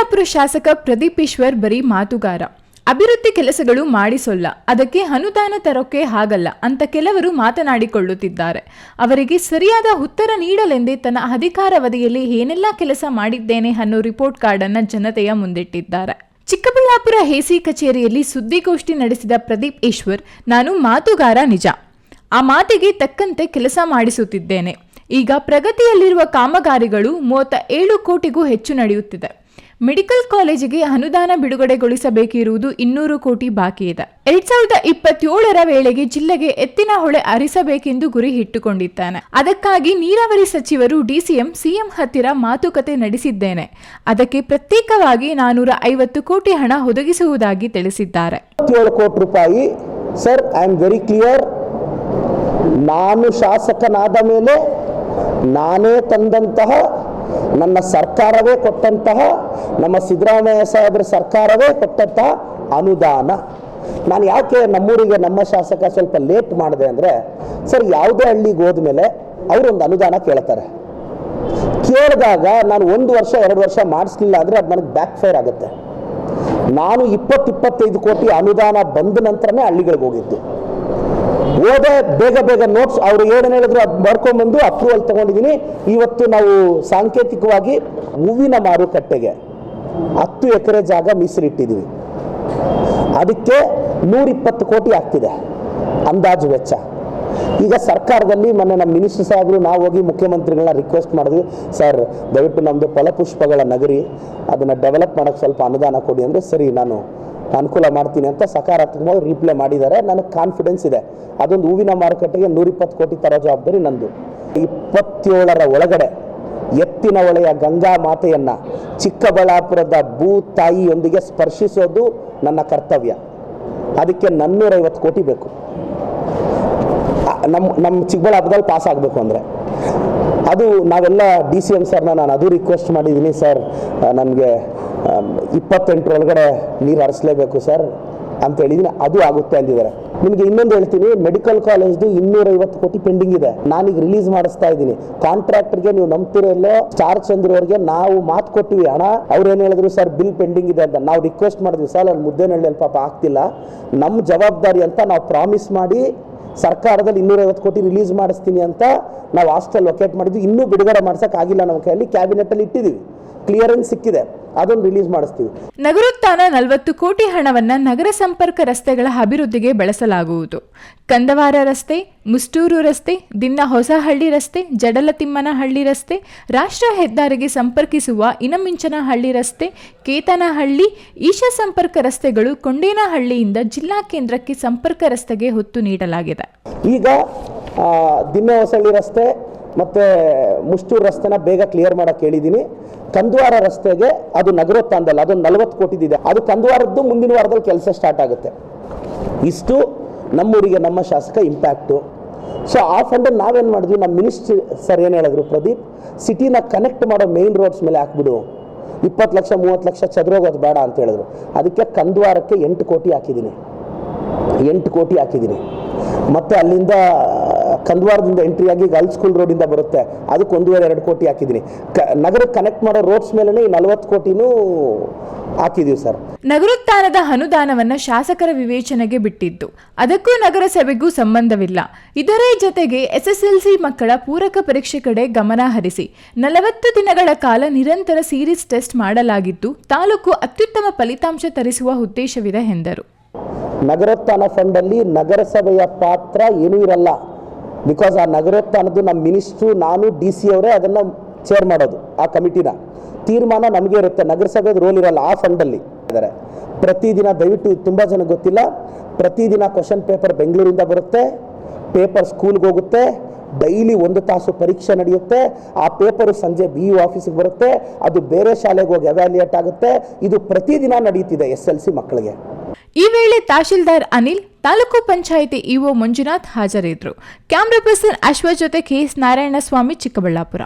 ಚಿಕ್ಕಬಳ್ಳಾಪುರ ಶಾಸಕ ಪ್ರದೀಪ್ ಈಶ್ವರ್ ಬರೀ ಮಾತುಗಾರ. ಅಭಿವೃದ್ಧಿ ಕೆಲಸಗಳು ಮಾಡಿಸೋಲ್ಲ. ಅದಕ್ಕೆ ಅನುದಾನ ತರೋಕೆ ಹಾಗಲ್ಲ ಅಂತ ಕೆಲವರು ಮಾತನಾಡಿಕೊಳ್ಳುತ್ತಿದ್ದಾರೆ. ಅವರಿಗೆ ಸರಿಯಾದ ಉತ್ತರ ನೀಡಲೆಂದೇ ತನ್ನ ಅಧಿಕಾರಾವಧಿಯಲ್ಲಿ ಏನೆಲ್ಲ ಕೆಲಸ ಮಾಡಿದ್ದೇನೆ ಅನ್ನೋ ರಿಪೋರ್ಟ್ ಕಾರ್ಡ್ ಅನ್ನ ಜನತೆಯ ಮುಂದಿಟ್ಟಿದ್ದಾರೆ. ಚಿಕ್ಕಬಳ್ಳಾಪುರ ಎಸಿ ಕಚೇರಿಯಲ್ಲಿ ಸುದ್ದಿಗೋಷ್ಠಿ ನಡೆಸಿದ ಪ್ರದೀಪ್ ಈಶ್ವರ್, ನಾನು ಮಾತುಗಾರ ನಿಜ. ಆ ಮಾತಿಗೆ ತಕ್ಕಂತೆ ಕೆಲಸ ಮಾಡಿಸುತ್ತಿದ್ದೇನೆ. ಈಗ ಪ್ರಗತಿಯಲ್ಲಿರುವ ಕಾಮಗಾರಿಗಳು ಮೂವತ್ತ ಏಳು ಕೋಟಿಗೂ ಹೆಚ್ಚು ನಡೆಯುತ್ತಿದೆ. ಮೆಡಿಕಲ್ ಕಾಲೇಜಿಗೆ ಅನುದಾನ ಬಿಡುಗಡೆಗೊಳಿಸಬೇಕಿರುವುದು ಇನ್ನೂರು ಕೋಟಿ ಬಾಕಿ ಇದೆ. ಎರಡ್ ಸಾವಿರದ ಇಪ್ಪತ್ತೇಳರ ವೇಳೆಗೆ ಜಿಲ್ಲೆಗೆ ಎತ್ತಿನ ಹೊಳೆ ಹರಿಸಬೇಕೆಂದು ಗುರಿ ಇಟ್ಟುಕೊಂಡಿದ್ದಾನೆ. ಅದಕ್ಕಾಗಿ ನೀರಾವರಿ ಸಚಿವರು ಡಿಸಿಎಂ, ಸಿಎಂ ಹತ್ತಿರ ಮಾತುಕತೆ ನಡೆಸಿದ್ದೇನೆ. ಅದಕ್ಕೆ ಪ್ರತ್ಯೇಕವಾಗಿ ನಾನೂರ ಐವತ್ತು ಕೋಟಿ ಹಣ ಒದಗಿಸುವುದಾಗಿ ತಿಳಿಸಿದ್ದಾರೆ. ಕೋಟಿ ರೂಪಾಯಿ sir I am very clear ನಾನು ಶಾಸಕನಾದ ಮೇಲೆ ನಾನೇ ತಂದಂತಹ ನನ್ನ ಸರ್ಕಾರವೇ ಕೊಟ್ಟಂತಹ, ನಮ್ಮ ಸಿದ್ದರಾಮಯ್ಯ ಸಾಹೇಬ್ರ ಸರ್ಕಾರವೇ ಕೊಟ್ಟಂತಹ ಅನುದಾನ. ನಾನು ಯಾಕೆ ನಮ್ಮೂರಿಗೆ, ನಮ್ಮ ಶಾಸಕ ಸ್ವಲ್ಪ ಲೇಟ್ ಮಾಡಿದೆ ಅಂದರೆ, ಸರ್ ಯಾವುದೇ ಹಳ್ಳಿಗೆ ಹೋದ್ಮೇಲೆ ಅವರೊಂದು ಅನುದಾನ ಕೇಳ್ತಾರೆ. ಕೇಳಿದಾಗ ನಾನು ಒಂದು ವರ್ಷ, ಎರಡು ವರ್ಷ ಮಾಡಿಸ್ಲಿಲ್ಲ ಅಂದರೆ ಅದು ನನಗೆ ಬ್ಯಾಕ್ ಫೈರ್ ಆಗುತ್ತೆ. ನಾನು ಇಪ್ಪತ್ತು ಇಪ್ಪತ್ತೈದು ಕೋಟಿ ಅನುದಾನ ಬಂದ ನಂತರನೇ ಹಳ್ಳಿಗಳಿಗೆ ಹೋಗಿದ್ದು. ಹೋದೆ ಬೇಗ ಬೇಗ ನೋಟ್ಸ್ ಅವರು ಏನೇನು ಹೇಳಿದ್ರು ಅದು ಮಾಡ್ಕೊಂಡ್ಬಂದು ಅಪ್ರೂವಲ್ ತೊಗೊಂಡಿದ್ದೀನಿ ಇವತ್ತು ನಾವು ಸಾಂಕೇತಿಕವಾಗಿ ಹೂವಿನ ಮಾರುಕಟ್ಟೆಗೆ ಹತ್ತು ಎಕರೆ ಜಾಗ ಮೀಸಲಿಟ್ಟಿದ್ದೀವಿ ಅದಕ್ಕೆ ನೂರಿಪ್ಪತ್ತು ಕೋಟಿ ಆಗ್ತಿದೆ ಅಂದಾಜು ವೆಚ್ಚ. ಈಗ ಸರ್ಕಾರದಲ್ಲಿ ಮೊನ್ನೆ ನಮ್ಮ ಮಿನಿಸ್ಟರ್ ಸಾಹೇಬರು, ನಾವು ಹೋಗಿ ಮುಖ್ಯಮಂತ್ರಿಗಳನ್ನ ರಿಕ್ವೆಸ್ಟ್ ಮಾಡಿದ್ವಿ. ಸರ್ ದಯವಿಟ್ಟು ನಮ್ಮದು ಫಲಪುಷ್ಪಗಳ ನಗರಿ, ಅದನ್ನು ಡೆವಲಪ್ ಮಾಡೋಕ್ಕೆ ಸ್ವಲ್ಪ ಅನುದಾನ ಕೊಡಿ. ಅಂದರೆ, ಸರಿ, ನಾನು ಅನುಕೂಲ ಮಾಡ್ತೀನಿ ಅಂತ ಸಕಾರಾತ್ಮಕವಾಗಿ ರಿಪ್ಲೈ ಮಾಡಿದ್ದಾರೆ. ನನಗೆ ಕಾನ್ಫಿಡೆನ್ಸ್ ಇದೆ. ಅದೊಂದು ಹೂವಿನ ಮಾರುಕಟ್ಟೆಗೆ ನೂರಿಪ್ಪತ್ತು ಕೋಟಿ ತರೋ ಜವಾಬ್ದಾರಿ ನಂದು. ಇಪ್ಪತ್ತೇಳರ ಒಳಗಡೆ ಎತ್ತಿನ ಒಳೆಯ ಗಂಗಾ ಮಾತೆಯನ್ನು ಚಿಕ್ಕಬಳ್ಳಾಪುರದ ಭೂ ತಾಯಿಯೊಂದಿಗೆ ಸ್ಪರ್ಶಿಸೋದು ನನ್ನ ಕರ್ತವ್ಯ. ಅದಕ್ಕೆ ನನ್ನೂರೈವತ್ತು ಕೋಟಿ ಬೇಕು. ನಮ್ಮ ನಮ್ಮ ಚಿಕ್ಕಬಳ್ಳಾಪುರದಲ್ಲಿ ಪಾಸ್ ಆಗಬೇಕು ಅಂದರೆ. ಅದು ನಾವೆಲ್ಲ ಡಿ ಸಿ ಎಂ ಸರ್ನ ನಾನು ಅದು ರಿಕ್ವೆಸ್ಟ್ ಮಾಡಿದ್ದೀನಿ ಸರ್. ನನಗೆ ಇಪ್ಪತ್ತೆಂಟರೊಳಗಡೆ ನೀರು ಹರಿಸ್ಲೇಬೇಕು ಸರ್ ಅಂತ ಹೇಳಿದ್ದೀನಿ. ಅದು ಆಗುತ್ತೆ ಅಂದಿದ್ದಾರೆ. ನಿಮಗೆ ಇನ್ನೊಂದು ಹೇಳ್ತೀನಿ ಮೆಡಿಕಲ್ ಕಾಲೇಜ್ದು ಇನ್ನೂರೈವತ್ತು ಕೋಟಿ ಪೆಂಡಿಂಗ್ ಇದೆ. ನಾನೀಗ ರಿಲೀಸ್ ಮಾಡಿಸ್ತಾ ಇದ್ದೀನಿ. ಕಾಂಟ್ರಾಕ್ಟರ್ಗೆ ನೀವು ನಂಬ್ತಿರೋಲ್ಲೋ ಸ್ಟಾರ್ ಚಂದ್ರವ್ರಿಗೆ ನಾವು ಮಾತು ಕೊಟ್ಟಿವಿ. ಹಣ ಅವ್ರೇನು ಹೇಳಿದ್ರು? ಸರ್ ಬಿಲ್ ಪೆಂಡಿಂಗ್ ಇದೆ ಅಂತ. ನಾವು ರಿಕ್ವೆಸ್ಟ್ ಮಾಡಿದ್ವಿ. ಸರ್, ಅಲ್ಲಿ ಮುದ್ದೇನಹಳ್ಳಿಯಲ್ಲಿ ಪಾಪ ಆಗ್ತಿಲ್ಲ. ನಮ್ಮ ಜವಾಬ್ದಾರಿ ಅಂತ ನಾವು ಪ್ರಾಮಿಸ್ ಮಾಡಿ ಸರ್ಕಾರದಲ್ಲಿ ಇನ್ನೂರೈವತ್ತು ಕೋಟಿ ರಿಲೀಸ್ ಮಾಡಿಸ್ತೀನಿ ಅಂತ ನಾವು ಹಾಸ್ಟೆಲ್ ಲೊಕೇಟ್ ಮಾಡಿದ್ವಿ. ಇನ್ನೂ ಬಿಡುಗಡೆ ಮಾಡ್ಸೋಕ್ಕಾಗಿಲ್ಲ ನಮ್ಮ ಕೈಯಲ್ಲಿ. ಕ್ಯಾಬಿನೆಟಲ್ಲಿ ಇಟ್ಟಿದ್ದೀವಿ. ಕ್ಲಿಯರೆನ್ಸ್ ಸಿಕ್ಕಿದೆ. ಅದನ್ನು ರಿಲೀಸ್ ಮಾಡಿಸ್ತೀವಿ. ನಗರೋತ್ಥಾನ ನಲವತ್ತು ಕೋಟಿ ಹಣವನ್ನು ನಗರ ಸಂಪರ್ಕ ರಸ್ತೆಗಳ ಅಭಿವೃದ್ಧಿಗೆ ಬಳಸಲಾಗುವುದು. ಕಂದವಾರ ರಸ್ತೆ ಮುಸ್ಟೂರು ರಸ್ತೆ ದಿನ್ನ ಹೊಸಹಳ್ಳಿ ರಸ್ತೆ ಜಡಲತಿಮ್ಮನಹಳ್ಳಿ ರಸ್ತೆ ರಾಷ್ಟ್ರ ಹೆದ್ದಾರಿಗೆ ಸಂಪರ್ಕಿಸುವ ಇನಮಿಂಚನಹಳ್ಳಿ ರಸ್ತೆ ಕೇತನಹಳ್ಳಿ ಈಶಾ ಸಂಪರ್ಕ ರಸ್ತೆಗಳು ಕೊಂಡೇನಹಳ್ಳಿಯಿಂದ ಜಿಲ್ಲಾ ಕೇಂದ್ರಕ್ಕೆ ಸಂಪರ್ಕ ರಸ್ತೆಗೆ ಹೊತ್ತು ನೀಡಲಾಗಿದೆ. ಈಗ ದಿನ್ನ ಹೊಸಹಳ್ಳಿ ರಸ್ತೆ ಮತ್ತು ಮುಷ್ಟೂರು ರಸ್ತೆನ ಬೇಗ ಕ್ಲಿಯರ್ ಮಾಡೋಕ್ಕೆ ಹೇಳಿದ್ದೀನಿ ಕಂದುವಾರ ರಸ್ತೆಗೆ ಅದು ನಗರೋತ್ಥಾನದಲ್ಲಿ ಅದೊಂದು ನಲವತ್ತು ಕೋಟಿದಿದೆ. ಅದು ಕಂದುವಾರದ್ದು ಮುಂದಿನ ವಾರದಲ್ಲಿ ಕೆಲಸ ಸ್ಟಾರ್ಟ್ ಆಗುತ್ತೆ. ಇಷ್ಟು ನಮ್ಮೂರಿಗೆ ನಮ್ಮ ಶಾಸಕ ಇಂಪ್ಯಾಕ್ಟು ಸೊ ಆ ಫಂಡಲ್ಲಿ ನಾವೇನು ಮಾಡಿದ್ವಿ? ನಮ್ಮ ಮಿನಿಸ್ಟ್ರಿ ಸರ್ ಏನು ಹೇಳಿದ್ರು? ಪ್ರದೀಪ್ ಸಿಟಿನ ಕನೆಕ್ಟ್ ಮಾಡೋ ಮೇನ್ ರೋಡ್ಸ್ ಮೇಲೆ ಹಾಕ್ಬಿಡು. ಇಪ್ಪತ್ತು ಲಕ್ಷ, ಮೂವತ್ತು ಲಕ್ಷ ಚದುರೋಗೋದು ಬೇಡ ಅಂತ ಹೇಳಿದ್ರು. ಅದಕ್ಕೆ ಕಂದುವಾರಕ್ಕೆ ಎಂಟು ಕೋಟಿ ಹಾಕಿದ್ದೀನಿ. ಎಂಟು ಕೋಟಿ ಹಾಕಿದ್ದೀನಿ. ಮತ್ತು ಅಲ್ಲಿಂದ ಕಂದ್ವಾರದಿಂದ ಎಂಟ್ರಿ ಆಗಿ ಗರ್ಲ್ಸ್ ಸ್ಕೂಲ್ ರೋಡಿಂದ ಬರುತ್ತೆ. ಅದಕ್ಕೆ ಒಂದೂವರೆ ಎರಡು ಕೋಟಿ ಹಾಕಿದ್ದೀನಿ. ಕ ನಗರಕ್ಕೆ ಕನೆಕ್ಟ್ ಮಾಡೋ ರೋಡ್ಸ್ ಮೇಲೇ ಈ ನಲವತ್ತು ಕೋಟಿನೂ ಹಾಕಿದೀವಿ ಸರ್ ನಗರೋತ್ಥಾನದ ಅನುದಾನವನ್ನು ಶಾಸಕರ ವಿವೇಚನೆಗೆ ಬಿಟ್ಟಿದ್ದು. ಅದಕ್ಕೂ ನಗರಸಭೆಗೂ ಸಂಬಂಧವಿಲ್ಲ. ಇದರ ಜೊತೆಗೆ ಎಸ್ಎಸ್ಎಲ್ಸಿ ಮಕ್ಕಳ ಪೂರಕ ಪರೀಕ್ಷೆ ಕಡೆ ಗಮನ ಹರಿಸಿ. ನಲವತ್ತು ದಿನಗಳ ಕಾಲ ನಿರಂತರ ಸೀರೀಸ್ ಟೆಸ್ಟ್ ಮಾಡಲಾಗಿದ್ದು ತಾಲೂಕು ಅತ್ಯುತ್ತಮ ಫಲಿತಾಂಶ ತರಿಸುವ ಉದ್ದೇಶವಿದೆ ಎಂದರು. ನಗರೋತ್ಥಾನ ಫಂಡಲ್ಲಿ ನಗರಸಭೆಯ ಪಾತ್ರ ಏನೂ ಇರಲ್ಲ. ಬಿಕಾಸ್ ಆ ನಗರೋತ್ಥಾನದ್ದು ನಮ್ಮ ಮಿನಿಸ್ಟ್ರು ನಾನು ಡಿ ಸಿ ಅವರೇ ಅದನ್ನು ಚೇರ್ ಮಾಡೋದು, ಆ ಕಮಿಟಿನ ತೀರ್ಮಾನ ನಮಗೆ ಇರುತ್ತೆ ನಗರಸಭೆ ರೋಲ್ ಇರಲ್ಲ, ಆ ಫಂಡಲ್ಲಿ ಇದ್ದಾರೆ ಪ್ರತಿದಿನ ದಯವಿಟ್ಟು ತುಂಬ ಜನಕ್ಕೆ ಗೊತ್ತಿಲ್ಲ, ಪ್ರತಿದಿನ ಕ್ವಶನ್ ಪೇಪರ್ ಬೆಂಗಳೂರಿಂದ ಬರುತ್ತೆ ಪೇಪರ್ ಸ್ಕೂಲ್ಗೆ ಹೋಗುತ್ತೆ ಡೈಲಿ ಒಂದು ತಾಸು ಪರೀಕ್ಷೆ ನಡೆಯುತ್ತೆ. ಆ ಪೇಪರು ಸಂಜೆ ಬಿ ಯು ಆಫೀಸಿಗೆ ಬರುತ್ತೆ. ಅದು ಬೇರೆ ಶಾಲೆಗೆ ಹೋಗಿ ಅವ್ಯಾಲ್ಯೂಯೇಟ್ ಆಗುತ್ತೆ. ಇದು ಪ್ರತಿದಿನ ನಡೆಯುತ್ತಿದೆ ಎಸ್ ಎಲ್ ಸಿ ಮಕ್ಕಳಿಗೆ. ಈ ವೇಳೆ ತಹಶೀಲ್ದಾರ್ ಅನಿಲ್, ತಾಲೂಕು ಪಂಚಾಯಿತಿ ಇಒ ಮಂಜುನಾಥ್ ಹಾಜರಿದ್ದರು ಕ್ಯಾಮ್ರಾ ಪರ್ಸನ್ ಅಶ್ವ ಜೊತೆ ನಾರಾಯಣ ನಾರಾಯಣಸ್ವಾಮಿ ಚಿಕ್ಕಬಳ್ಳಾಪುರ.